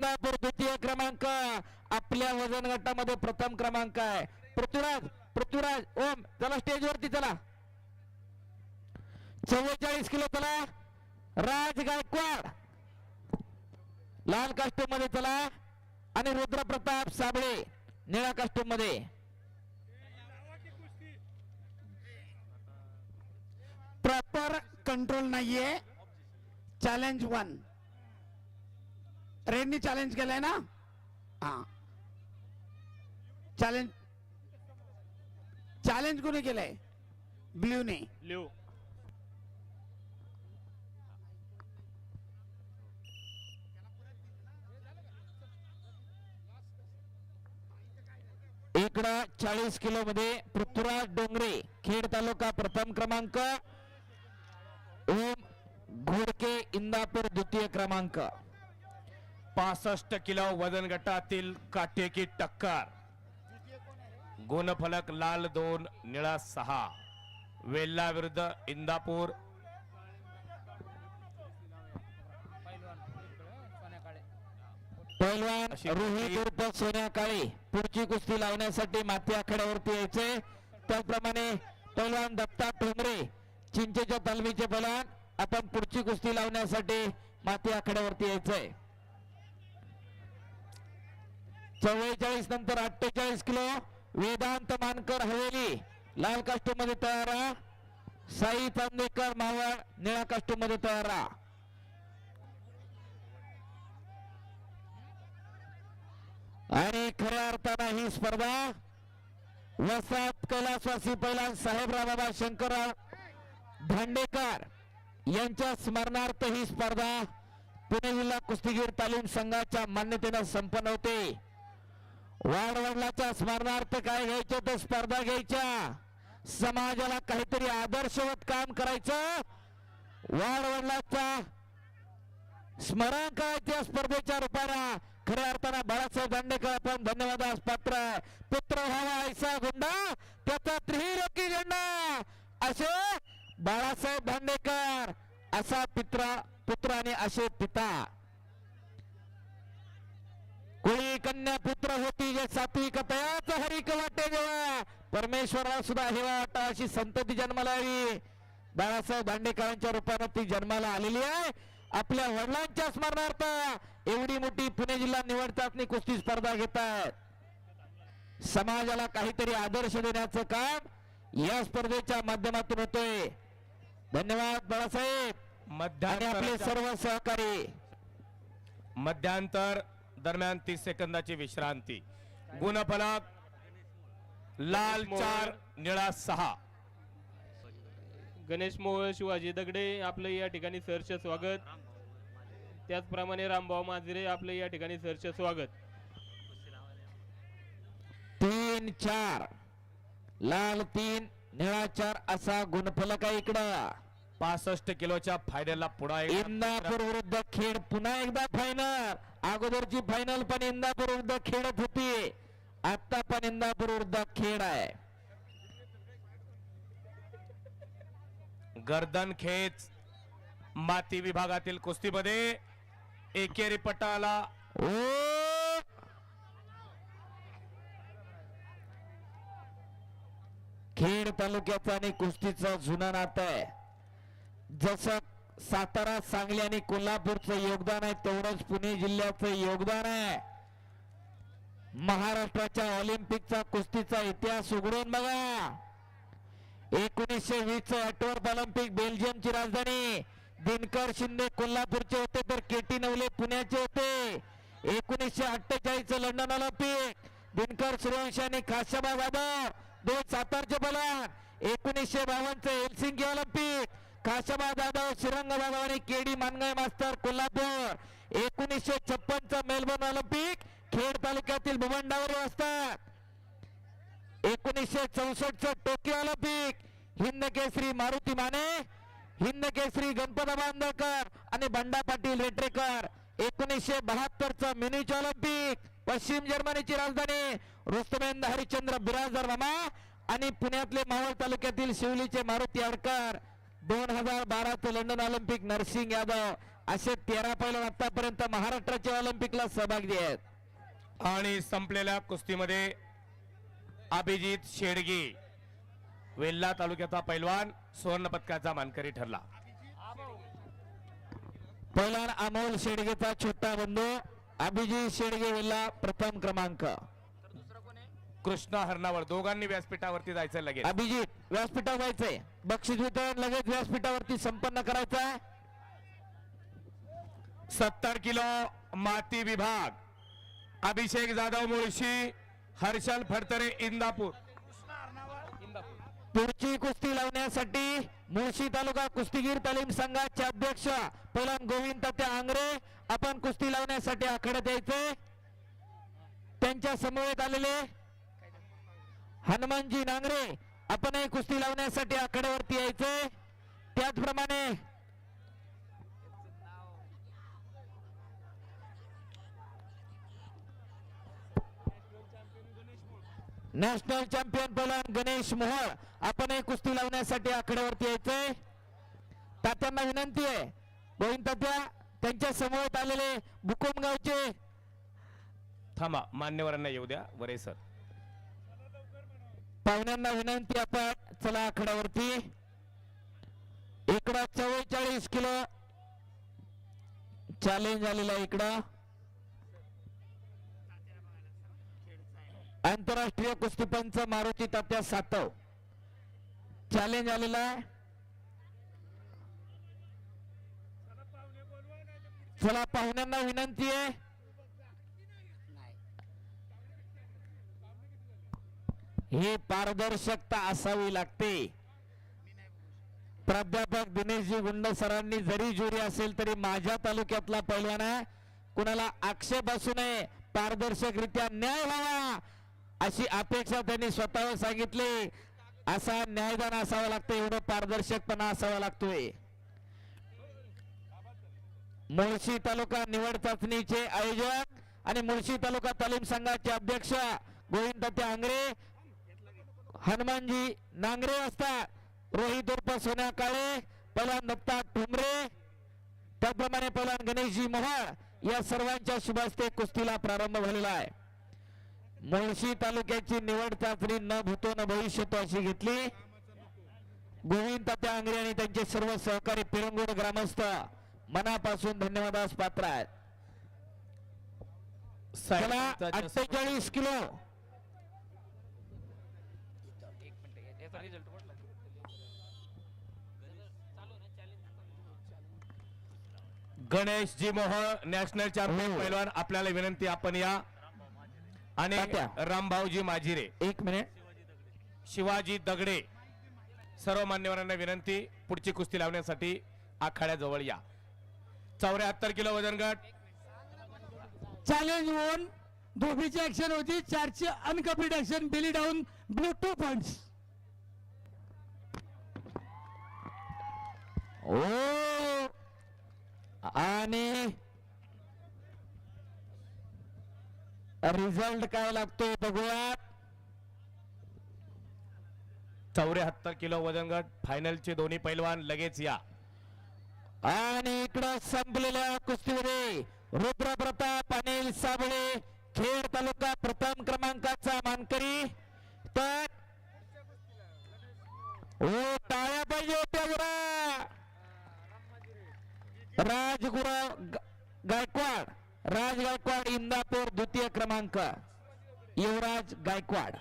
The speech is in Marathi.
इंदापूर द्वितीय क्रमांक आपल्या वजन गटामध्ये प्रथम क्रमांक आहे. पृथ्वीराज पृथ्वीराज ओम चला स्टेजवरती चला. चव्वेचाळीस किलो चला. राज गायकवाड. लाल कास्टूममध्ये चला. आणि रुद्रप्रताप साबळे निळ्या कास्टूममध्ये. प्रॉपर कंट्रोल नाहीये. चॅलेंज वन रेडनी चॅलेंज केलंय ना? हा. चॅलेंज चॅलेंज कोणी केलंय? ब्ल्यूने. लिहू इकडं चाळीस किलो मध्ये पृथ्वीराज डोंगरे खेड तालुका प्रथम क्रमांक. ओम घोडके इंदापूर द्वितीय क्रमांक. पासष्ट किलो वजन गटातील काटेकी टक्कर. गुणफलक लाल दोन निळा सहा. वेल्ला विरुद्ध इंदापूर. पैलवान रोहित उर्फ सोन्या काळे पुढची कुस्ती लावण्यासाठी माती आखाड्यावरती यायचे. त्याचप्रमाणे पैलवान दत्ता ठोंबरे चिंचेच्या तालमीचे पैलवान. आपण पुढची कुस्ती लावण्यासाठी माती आखाड्यावरती यायचंय चव्वेचाळीस नंतर अठ्ठेचाळीस किलो. वेदांत मानकर हवेली लाल कास्टूममध्ये तयार साई चांदेकर मावळ निळा कास्टूममध्ये तयार आणि खऱ्या अर्थानं ही स्पर्धा वसाहत कैलासवासी पहिला साहेबराव बाबा शंकरराव भांडेकर यांच्या स्मरणार्थ ही स्पर्धा पुणे जिल्हा कुस्तीगीर तालीम संघाच्या मान्यतेनं संपन्न होते. वाडवडिलाच्या स्मरणार्थ काय घ्यायचं? तर स्पर्धा घ्यायच्या समाजाला काहीतरी आदर्शवत काम करायचं. वाडवडिलाचा स्मरण करायच्या स्पर्धेच्या रूपानं खऱ्या अर्थानं बाळासाहेब दांडेकर आपण धन्यवादास पात्र पुत्र व्हावा ऐसा गुंडा त्याचा त्रिहिरकी झेंडा असे बाळासाहेब दांडेकर असा पित्रा पुत्र आणि असे पिता. कोळी कन्या पुत्र होती जे सात्विक तयाच हरिक वाटे जेव्हा परमेश्वराला सुद्धा हेवा वाटा अशी संतती जन्माला यावी बाळासाहेब दांडेकरांच्या रूपानं ती जन्माला आलेली आहे. आपल्या वडिलांच्या स्मरणार्थ एवढी मोठी पुणे जिल्हा निवड चाचणी कुस्ती स्पर्धा घेत आहेत समाजाला काहीतरी आदर्श देण्याचं काम या स्पर्धेच्या माध्यमातून होतोय. धन्यवाद बाळासाहेब. आणि आपले सर्व सहकारी. मध्यांतर दरम्यान तीस सेकंदाची विश्रांती. गुणफलक लाल चार निळा सहा. गणेश मोहोळ शिवाजी दगडे आपलं या ठिकाणी सरचे स्वागत. त्याचप्रमाणे रामभाऊ मांजरे आपलं या ठिकाणी सरचे स्वागत. तीन चार. लाल तीन निळा चार असा गुणफलक आहे इकडं. पासष्ट किलोच्या फायनलला पुन्हा इंदापूर विरुद्ध खेड पुन्हा एकदा फायनल अगोदरची फायनल पण इंदापूर विरुद्ध खेळत होती आता पण इंदापूर विरुद्ध खेळ आहे. गर्दन खेच माती विभागातील कुस्तीमध्ये एकेरी पटाला ओ! खेड तालुक्याचा आणि कुस्तीचा जुना नातं आहे. जसं सातारा सांगली आणि कोल्हापूरचं योगदान आहे. तेवढंच पुणे जिल्ह्याचं योगदान आहे. महाराष्ट्राच्या ऑलिम्पिकचा कुस्तीचा इतिहास उघडून बघा. एकोणीसशे वीस च ऑलिम्पिक बेल्जियमची राजधानी. दिनकर शिंदे कोल्हापूरचे होते तर केटी नवले पुण्याचे होते. एकोणीसशे अठ्ठेचाळीस च लंडन ऑलिम्पिक. दिनकर सूर्यवंशी आणि खाशाबा जाधव दोन सातारचे बलान एकोणीसशे बावन्न च हेलसिंकी ऑलिम्पिक. खाशाबा जाधव श्रीरंग जाधव आणि केडी मानगाय मास्तर कोल्हापूर. एकोणीसशे छप्पन च मेलबर्न ऑलिम्पिक खेड तालुक्यातील भुवंडावर असतात. एकोणीसशे चौसष्ट च टोकियो ऑलिम्पिक. हिंद केसरी मारुती माने हिंद केसरी गणपत बांधकर आणि बंडा पाटील रेटरेकर एकोणीसशे बहात्तर च म्युनिच ऑलिम्पिक. पश्चिम जर्मनीची राजधानी रुस्तमेंद हरिचंद्र बिराजदार मामा आणि पुण्यातले मावळ तालुक्यातील शिवलीचे मारुती आडकर. दोन हजार बारा च लंडन ऑलिम्पिक नरसिंग यादव असे तेरा पैलवान आतापर्यंत महाराष्ट्राच्या ऑलिम्पिकला सहभागी आहेत. आणि संपलेल्या कुस्तीमध्ये अभिजित शेडगे वेल्ला तालुक्याचा पैलवान सुवर्ण पदकाचा मानकरी ठरला. पैलवान अमोल शेडगेचा छोटा बंधू अभिजित शेडगे वेल्ला प्रथम क्रमांक. कृष्णा हरणावर दोघांनी व्यासपीठावरती जायचं लगेच. अभिजित व्यासपीठावर जायचंय. बक्षीस वितरण लगेच व्यासपीठावरती संपन्न करायचं आहे सत्तर किलो माती विभाग. अभिषेक जाधव मुळशी हर्षल फडतरे इंदापूर. पुढची कुस्ती लावण्यासाठी मुळशी तालुका कुस्तीगीर तालीम संघाचे अध्यक्ष पैलवान गोविंद तात्या आंग्रे आपण कुस्ती लावण्यासाठी आखाड्यात यायचे त्यांच्या समवेत आलेले हनुमानजी नांगरे आपणही कुस्ती लावण्यासाठी आकड्यावरती यायचंय त्याचप्रमाणे नॅशनल चॅम्पियन पैलवान गणेश मोहळ आपणही कुस्ती लावण्यासाठी आकड्यावरती यायचंय तात्यांना विनंती आहे गोविंद तात्या त्यांच्यासमोर आलेले बुकुमगावचे थांबा मान्यवरांना येऊ द्या वरे सर. पाहुण्यांना विनंती आपण चला आखड्यावरती. इकडं चव्वेचाळीस किलो चॅलेंज आलेला आहे इकडं. आंतरराष्ट्रीय कुस्तीपंच मारुती तात्या सातव. चॅलेंज आलेला आहे. चला पाहुण्यांना विनंती आहे. ही पारदर्शकता असावी लागते. प्राध्यापक दिनेशजी गुंड सरांनी जरी जुरी असेल तरी माझ्या तालुक्यातला पहिल्यानं कुणाला आक्षेप असू नये पारदर्शकरित्या न्याय व्हावा अशी अपेक्षा त्यांनी स्वतःवर सांगितली. असा न्यायदान असावा लागतो एवढं पारदर्शकपणा असावा लागतोय. मुळशी तालुका निवड चाचणीचे आयोजक आणि मुळशी तालुका तालीम संघाचे अध्यक्ष गोविंद आंग्रे हनुमानजी नांगरे असतात रोहित उर्फ सोन्या काळे पलान दत्ता ठुमरे. त्याचप्रमाणे पलान गणेशजी मोहळ या सर्वांच्या शुभास्ते कुस्तीला प्रारंभ झालेला आहे. मुळशी तालुक्याची निवड चाचणी न भूतो न भविष्यतो अशी घेतली. गोविंद तात्या आंग्रे आणि त्यांचे सर्व सहकारी पिरंगुड ग्रामस्थ मनापासून धन्यवादास पात्र आहेत. अठ्ठेचाळीस kilo. Ganesh ji Mohol national champion हो. पैलवान आपल्याला विनंती आपण या. आणि. रामभाऊजी माझिरे एक मिनिट. शिवाजी दगडे. सर्व मान्यवरांना विनंती पुढची कुस्ती लावण्यासाठी आखाड्याजवळ या. चौऱ्याहत्तर किलो वजन गट. चॅलेंज वन दोघीची ऍक्शन होती. चारची अनकम्प्लीट ऍक्शन बिली डाऊन ब्लू टू पॉइंट्स ओ! आणि रिझल्ट काय लागतो बघूयात. चौऱ्याहत्तर किलो वजन गट फायनलचे दोन्ही पैलवान लगेच या. आणि इकडं संपलेल्या कुस्तीमध्ये रुद्र प्रताप अनिल साबळे खेड तालुका प्रथम क्रमांकाचा मानकरी. तर ओ टाळ्या पाहिजे राजगुराव ग- गायकवाड राज गायकवाड इंदापूर द्वितीय क्रमांक. युवराज गायकवाड.